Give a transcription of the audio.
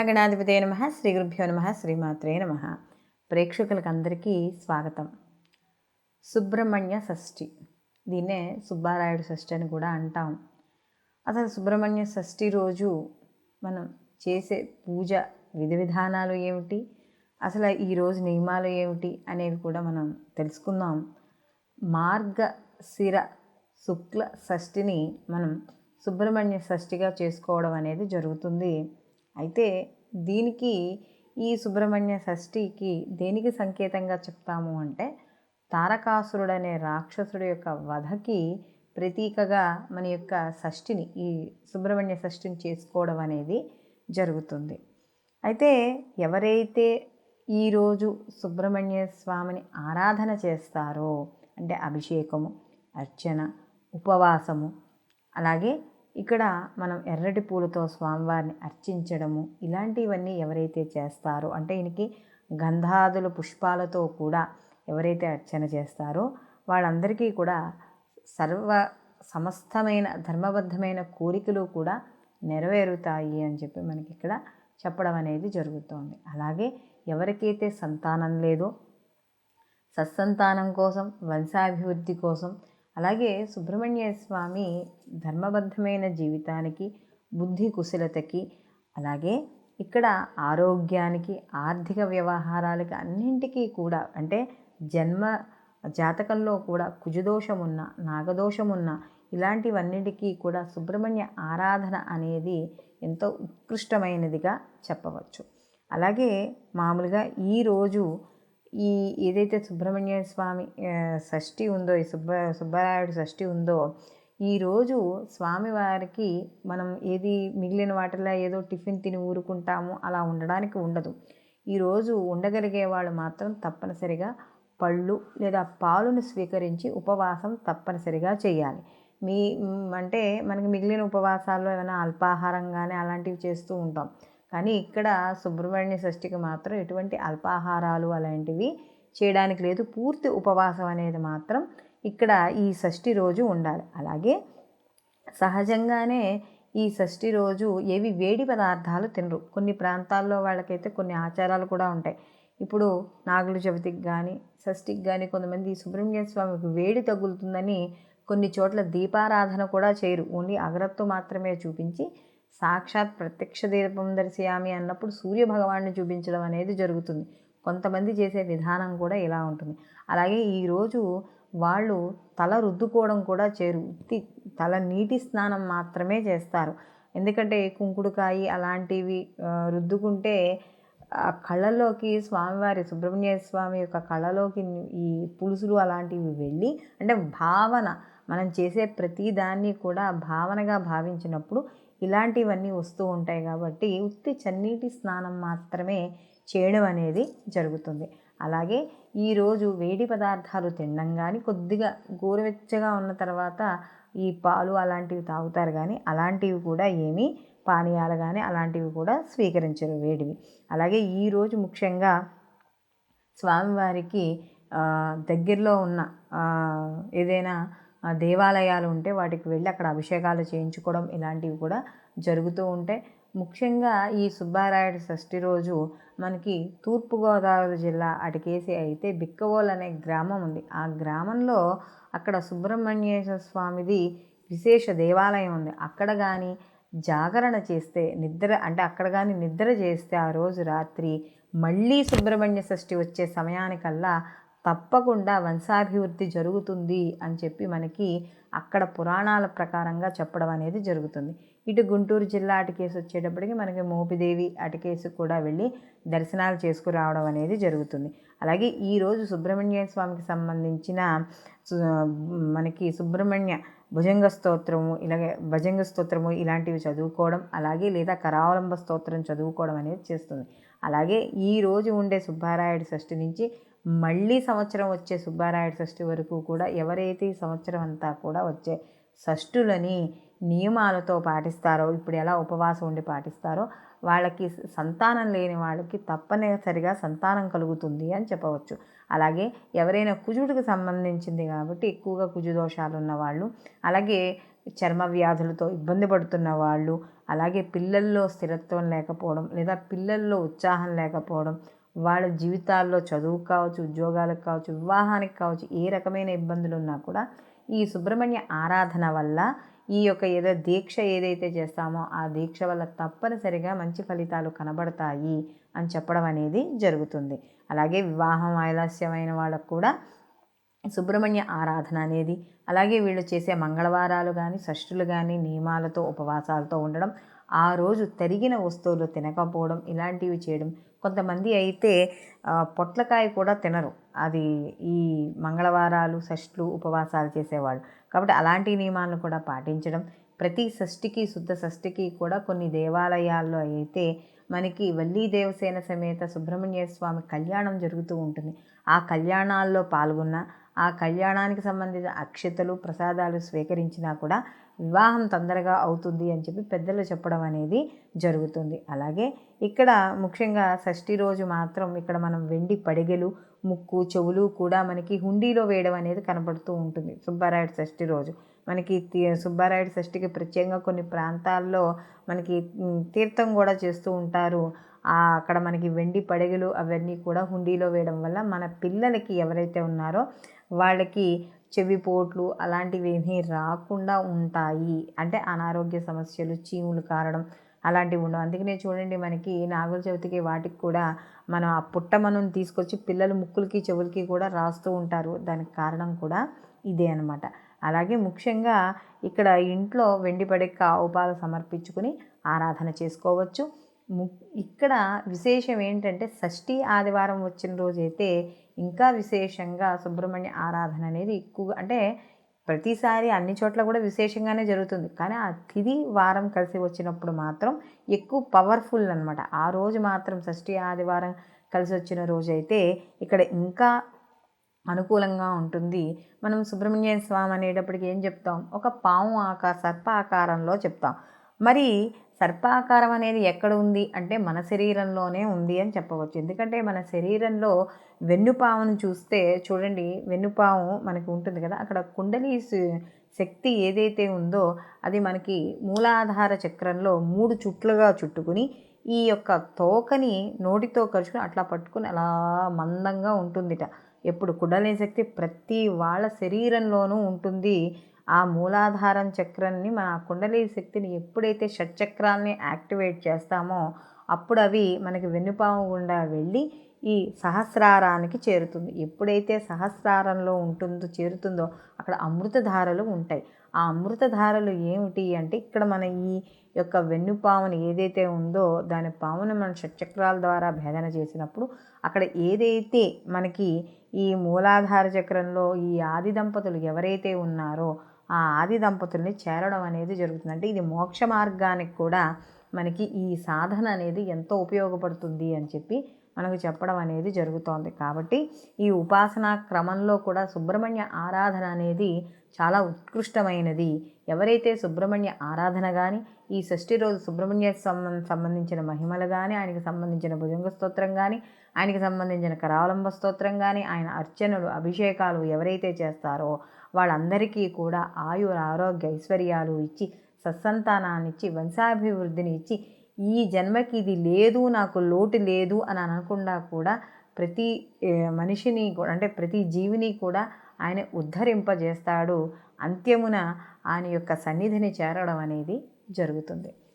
మహాగణాధిపతే నమ శ్రీ గురుభ్యో నమ శ్రీమాత్రే నమ. ప్రేక్షకులకు అందరికీ స్వాగతం. సుబ్రహ్మణ్య షష్ఠి. దీన్నే సుబ్బారాయుడు షష్ఠి అని కూడా అంటాం. అసలు సుబ్రహ్మణ్య షష్ఠి రోజు మనం చేసే పూజ విధి విధానాలు ఏమిటి? అసలు ఈరోజు నియమాలు ఏమిటి? అనేవి కూడా మనం తెలుసుకుందాం. మార్గశిర శుక్ల షష్ఠిని మనం సుబ్రహ్మణ్య షష్ఠిగా చేసుకోవడం అనేది జరుగుతుంది. అయితే దీనికి ఈ సుబ్రహ్మణ్య షష్ఠికి దేనికి సంకేతంగా చెప్తాము అంటే తారకాసురుడనే రాక్షసుడు యొక్క వధకి ప్రతీకగా మన యొక్క షష్ఠిని ఈ సుబ్రహ్మణ్య షష్ఠిని చేసుకోవడం అనేది జరుగుతుంది. అయితే ఎవరైతే ఈరోజు సుబ్రహ్మణ్య స్వామిని ఆరాధన చేస్తారో అంటే అభిషేకము అర్చన ఉపవాసము అలాగే ఇక్కడ మనం ఎర్రటి పూలతో స్వామివారిని అర్చించడము ఇలాంటివన్నీ ఎవరైతే చేస్తారో అంటే ఈయనకి గంధాదుల పుష్పాలతో కూడా ఎవరైతే అర్చన చేస్తారో వాళ్ళందరికీ కూడా సర్వ సమస్తమైన ధర్మబద్ధమైన కోరికలు కూడా నెరవేరుతాయి అని చెప్పి మనకి ఇక్కడ చెప్పడం అనేది జరుగుతోంది. అలాగే ఎవరికైతే సంతానం లేదో సత్సంతానం కోసం వంశాభివృద్ధి కోసం అలాగే సుబ్రహ్మణ్య స్వామి ధర్మబద్ధమైన జీవితానికి బుద్ధి కుశలతకి అలాగే ఇక్కడ ఆరోగ్యానికి ఆర్థిక వ్యవహారాలకి అన్నింటికీ కూడా అంటే జన్మ జాతకంలో కూడా కుజదోషమున్న ఉన్న నాగదోషం ఉన్న ఇలాంటివన్నిటికీ కూడా సుబ్రహ్మణ్య ఆరాధన అనేది ఎంతో ఉత్కృష్టమైనదిగా చెప్పవచ్చు. అలాగే మామూలుగా ఈరోజు ఈ ఏదైతే సుబ్రహ్మణ్య స్వామి షష్ఠి ఉందో ఈ సుబ్బ సుబ్బరాయుడు షష్ఠి ఉందో ఈరోజు స్వామివారికి మనం ఏది మిగిలిన వాటిలో ఏదో టిఫిన్ తిని ఊరుకుంటాము అలా ఉండడానికి ఉండదు. ఈరోజు ఉండగలిగే వాళ్ళు మాత్రం తప్పనిసరిగా పళ్ళు లేదా పాలును స్వీకరించి ఉపవాసం తప్పనిసరిగా చేయాలి. మీ అంటే మనకి మిగిలిన ఉపవాసాల్లో ఏమైనా అల్పాహారం కానీ అలాంటివి చేస్తూ ఉంటాం. కానీ ఇక్కడ సుబ్రహ్మణ్య షష్ఠికి మాత్రం ఎటువంటి అల్పాహారాలు అలాంటివి చేయడానికి లేదు. పూర్తి ఉపవాసం అనేది మాత్రం ఇక్కడ ఈ షష్ఠి రోజు ఉండాలి. అలాగే సహజంగానే ఈ షష్ఠి రోజు ఏవి వేడి పదార్థాలు తినరు. కొన్ని ప్రాంతాల్లో వాళ్ళకైతే కొన్ని ఆచారాలు కూడా ఉంటాయి. ఇప్పుడు నాగుల చవితికి కానీ షష్ఠికి కానీ కొంతమంది సుబ్రహ్మణ్య స్వామికి వేడి తగులుతుందని కొన్ని చోట్ల దీపారాధన కూడా చేయరు. ఓన్లీ అగరత్తు మాత్రమే చూపించి సాక్షాత్ ప్రత్యక్ష దీపం దర్శయామి అన్నప్పుడు సూర్య భగవాన్ని చూపించడం అనేది జరుగుతుంది. కొంతమంది చేసే విధానం కూడా ఇలా ఉంటుంది. అలాగే ఈరోజు వాళ్ళు తల రుద్దుకోవడం కూడా చేరు ఉత్తి తల నీటి స్నానం మాత్రమే చేస్తారు. ఎందుకంటే కుంకుడుకాయి అలాంటివి రుద్దుకుంటే ఆ కళ్ళలోకి స్వామివారి సుబ్రహ్మణ్య స్వామి యొక్క కళ్ళలోకి ఈ పులుసులు అలాంటివి వెళ్ళి అంటే భావన మనం చేసే ప్రతి దాన్ని కూడా భావనగా భావించినప్పుడు ఇలాంటివన్నీ వస్తూ ఉంటాయి కాబట్టి ఉత్తి చన్నీటి స్నానం మాత్రమే చేయడం అనేది జరుగుతుంది. అలాగే ఈరోజు వేడి పదార్థాలు తినడం కానీ కొద్దిగా గోరువెచ్చగా ఉన్న తర్వాత ఈ పాలు అలాంటివి తాగుతారు కానీ అలాంటివి కూడా ఏమీ పానీయాలు కానీ అలాంటివి కూడా స్వీకరించరు వేడివి. అలాగే ఈరోజు ముఖ్యంగా స్వామివారికి దగ్గరలో ఉన్న ఏదైనా దేవాలయాలు ఉంటే వాటికి వెళ్ళి అక్కడ అభిషేకాలు చేయించుకోవడం ఇలాంటివి కూడా జరుగుతూ ఉంటాయి ముఖ్యంగా ఈ సుబ్బారాయుడు షష్ఠి రోజు మనకి తూర్పుగోదావరి జిల్లా అటుకేసి అయితే బిక్కవోల్ అనే గ్రామం ఉంది. ఆ గ్రామంలో అక్కడ సుబ్రహ్మణ్యేశ్వర స్వామిది విశేష దేవాలయం ఉంది. అక్కడ కానీ జాగరణ చేస్తే నిద్ర అంటే అక్కడ కానీ నిద్ర చేస్తే ఆ రోజు రాత్రి మళ్ళీ సుబ్రహ్మణ్య షష్ఠి వచ్చే సమయానికల్లా తప్పకుండా వంశాభివృద్ధి జరుగుతుంది అని చెప్పి మనకి అక్కడ పురాణాల ప్రకారంగా చెప్పడం అనేది జరుగుతుంది. ఇటు గుంటూరు జిల్లా అటుకేసి వచ్చేటప్పటికి మనకి మోపిదేవి అటుకేసి కూడా వెళ్ళి దర్శనాలు చేసుకురావడం అనేది జరుగుతుంది. అలాగే ఈరోజు సుబ్రహ్మణ్య స్వామికి సంబంధించిన మనకి సుబ్రహ్మణ్య భుజంగ స్తోత్రము ఇలాగే భజంగ స్తోత్రము ఇలాంటివి చదువుకోవడం అలాగే లేదా కరావలంబ స్తోత్రం చదువుకోవడం అనేది చేస్తుంది. అలాగే ఈరోజు ఉండే సుబ్బారాయుడు షష్ఠి నుంచి మళ్ళీ సంవత్సరం వచ్చే సుబ్బారాయుడు షష్ఠి వరకు కూడా ఎవరైతే ఈ సంవత్సరం అంతా కూడా వచ్చే షష్ఠులని నియమాలతో పాటిస్తారో ఇప్పుడు ఎలా ఉపవాసం ఉండి పాటిస్తారో వాళ్ళకి సంతానం లేని వాళ్ళకి తప్పనిసరిగా సంతానం కలుగుతుంది అని చెప్పవచ్చు. అలాగే ఎవరైనా కుజుడికి సంబంధించింది కాబట్టి ఎక్కువగా కుజు దోషాలు ఉన్న వాళ్ళు అలాగే చర్మ వ్యాధులతో ఇబ్బంది పడుతున్న వాళ్ళు అలాగే పిల్లల్లో స్థిరత్వం లేకపోవడం లేదా పిల్లల్లో ఉత్సాహం లేకపోవడం వాళ్ళ జీవితాల్లో చదువు కావచ్చు ఉద్యోగాలకు కావచ్చు వివాహానికి కావచ్చు ఏ రకమైన ఇబ్బందులు ఉన్నా కూడా ఈ సుబ్రహ్మణ్య ఆరాధన వల్ల ఈ యొక్క ఏదో దీక్ష ఏదైతే చేస్తామో ఆ దీక్ష వల్ల తప్పనిసరిగా మంచి ఫలితాలు కనబడతాయి అని చెప్పడం అనేది జరుగుతుంది. అలాగే వివాహం ఆలస్యమైన వాళ్ళకు కూడా సుబ్రహ్మణ్య ఆరాధన అనేది అలాగే వీళ్ళు చేసే మంగళవారాలు కానీ షష్ఠులు కానీ నియమాలతో ఉపవాసాలతో ఉండడం ఆ రోజు తరిగిన వస్తువులు తినకపోవడం ఇలాంటివి చేయడం కొంతమంది అయితే పొట్లకాయ కూడా తినరు. అది ఈ మంగళవారాలు షష్ఠులు ఉపవాసాలు చేసేవాళ్ళు. కాబట్టి అలాంటి నియమాలను కూడా పాటించడం ప్రతి షష్ఠికి శుద్ధ షష్ఠికి కూడా కొన్ని దేవాలయాల్లో అయితే మనకి వల్లీ దేవసేన సమేత సుబ్రహ్మణ్య స్వామి కళ్యాణం జరుగుతూ ఉంటుంది. ఆ కళ్యాణాల్లో పాల్గొన్న ఆ కళ్యాణానికి సంబంధించిన అక్షతలు ప్రసాదాలు స్వీకరించినా కూడా వివాహం తొందరగా అవుతుంది అని చెప్పి పెద్దలు చెప్పడం అనేది జరుగుతుంది. అలాగే ఇక్కడ ముఖ్యంగా షష్ఠి రోజు మాత్రం ఇక్కడ మనం వెండి పడిగెలు ముక్కు చెవులు కూడా మనకి హుండీలో వేయడం అనేది కనబడుతూ ఉంటుంది. సుబ్బారాయుడు షష్ఠి రోజు. మనకి సుబ్బారాయుడు షష్ఠికి ప్రత్యేకంగా కొన్ని ప్రాంతాల్లో మనకి తీర్థం కూడా చేస్తూ ఉంటారు. అక్కడ మనకి వెండి పడగలు అవన్నీ కూడా హుండీలో వేయడం వల్ల మన పిల్లలకి ఎవరైతే ఉన్నారో వాళ్ళకి చెవిపోట్లు అలాంటివి ఏమీ రాకుండా ఉంటాయి. అంటే అనారోగ్య సమస్యలు చీములు కారడం అలాంటివి ఉండవు. అందుకనే చూడండి మనకి నాగుల చవితికి వాటికి కూడా మనం ఆ పుట్టమనం తీసుకొచ్చి పిల్లలు ముక్కులకి చెవులకి కూడా రాస్తూ ఉంటారు. దానికి కారణం కూడా ఇదే అనమాట అలాగే ముఖ్యంగా ఇక్కడ ఇంట్లో వెండి పడెక్క ఉపాలు సమర్పించుకుని ఆరాధన చేసుకోవచ్చు. ము ఇక్కడ విశేషం ఏంటంటే షష్ఠీ ఆదివారం వచ్చిన రోజైతే ఇంకా విశేషంగా సుబ్రహ్మణ్య ఆరాధన అనేది ఎక్కువగా అంటే ప్రతిసారి అన్ని చోట్ల కూడా విశేషంగానే జరుగుతుంది. కానీ ఆ తిది వారం కలిసి వచ్చినప్పుడు మాత్రం ఎక్కువ పవర్ఫుల్ అనమాట ఆ రోజు మాత్రం షష్ఠి ఆదివారం కలిసి వచ్చిన రోజు అయితే ఇక్కడ ఇంకా అనుకూలంగా ఉంటుంది. మనం సుబ్రహ్మణ్య స్వామి అనేటప్పటికి ఏం చెప్తాం? ఒక పాము ఆకార సర్ప ఆకారంలో చెప్తాం. మరి సర్పాకారం అనేది ఎక్కడ ఉంది? అంటే మన శరీరంలోనే ఉంది అని చెప్పవచ్చు. ఎందుకంటే మన శరీరంలో వెన్నుపామును చూస్తే చూడండి వెన్నుపాము మనకి ఉంటుంది కదా అక్కడ కుండలి శక్తి ఏదైతే ఉందో అది మనకి మూలాధార చక్రంలో మూడు చుట్లుగా చుట్టుకుని ఈ యొక్క తోకని నోటితో కలుచుకుని అట్లా పట్టుకుని అలా మందంగా ఉంటుందిట. ఎప్పుడు కుండలిని శక్తి ప్రతి వాళ్ళ శరీరంలోనూ ఉంటుంది. ఆ మూలాధారం చక్రాన్ని మన కుండలి శక్తిని ఎప్పుడైతే షట్చక్రాల్ని యాక్టివేట్ చేస్తామో అప్పుడు అవి మనకి వెన్నుపాము గుండా వెళ్ళి ఈ సహస్రారానికి చేరుతుంది. ఎప్పుడైతే సహస్రారంలో ఉంటుందో చేరుతుందో అక్కడ అమృతధారలు ఉంటాయి. ఆ అమృతధారలు ఏమిటి అంటే ఇక్కడ మన ఈ యొక్క వెన్నుపామును ఏదైతే ఉందో దాని పామును మన షట్చక్రాల ద్వారా భేదన చేసినప్పుడు అక్కడ ఏదైతే మనకి ఈ మూలాధార చక్రంలో ఈ ఆది దంపతులు ఎవరైతే ఉన్నారో ఆ ఆది దంపతుల్ని చేరడం అనేది జరుగుతుంది. అంటే ఇది మోక్ష మార్గానికి కూడా మనకి ఈ సాధన అనేది ఎంతో ఉపయోగపడుతుంది అని చెప్పి మనకు చెప్పడం అనేది జరుగుతోంది. కాబట్టి ఈ ఉపాసనా క్రమంలో కూడా సుబ్రహ్మణ్య ఆరాధన అనేది చాలా ఉత్కృష్టమైనది. ఎవరైతే సుబ్రహ్మణ్య ఆరాధన కానీ ఈ షష్ఠి రోజు సుబ్రహ్మణ్య సంబంధించిన మహిమలు కానీ ఆయనకి సంబంధించిన భుజంగ స్తోత్రం కానీ ఆయనకి సంబంధించిన కరావలంబ స్తోత్రం కానీ ఆయన అర్చనలు అభిషేకాలు ఎవరైతే చేస్తారో వాళ్ళందరికీ కూడా ఆయుర ఆరోగ్య ఐశ్వర్యాలు ఇచ్చి సత్సంతానాన్ని ఇచ్చి వంశాభివృద్ధిని ఇచ్చి ఈ జన్మకి ఇది లేదు నాకు లోటు లేదు అని అనకుండా కూడా ప్రతి మనిషిని కూడా అంటే ప్రతి జీవిని కూడా ఆయన ఉద్ధరింపజేస్తాడు. అంత్యమున ఆయన యొక్క సన్నిధిని చేరడం అనేది జరుగుతుంది.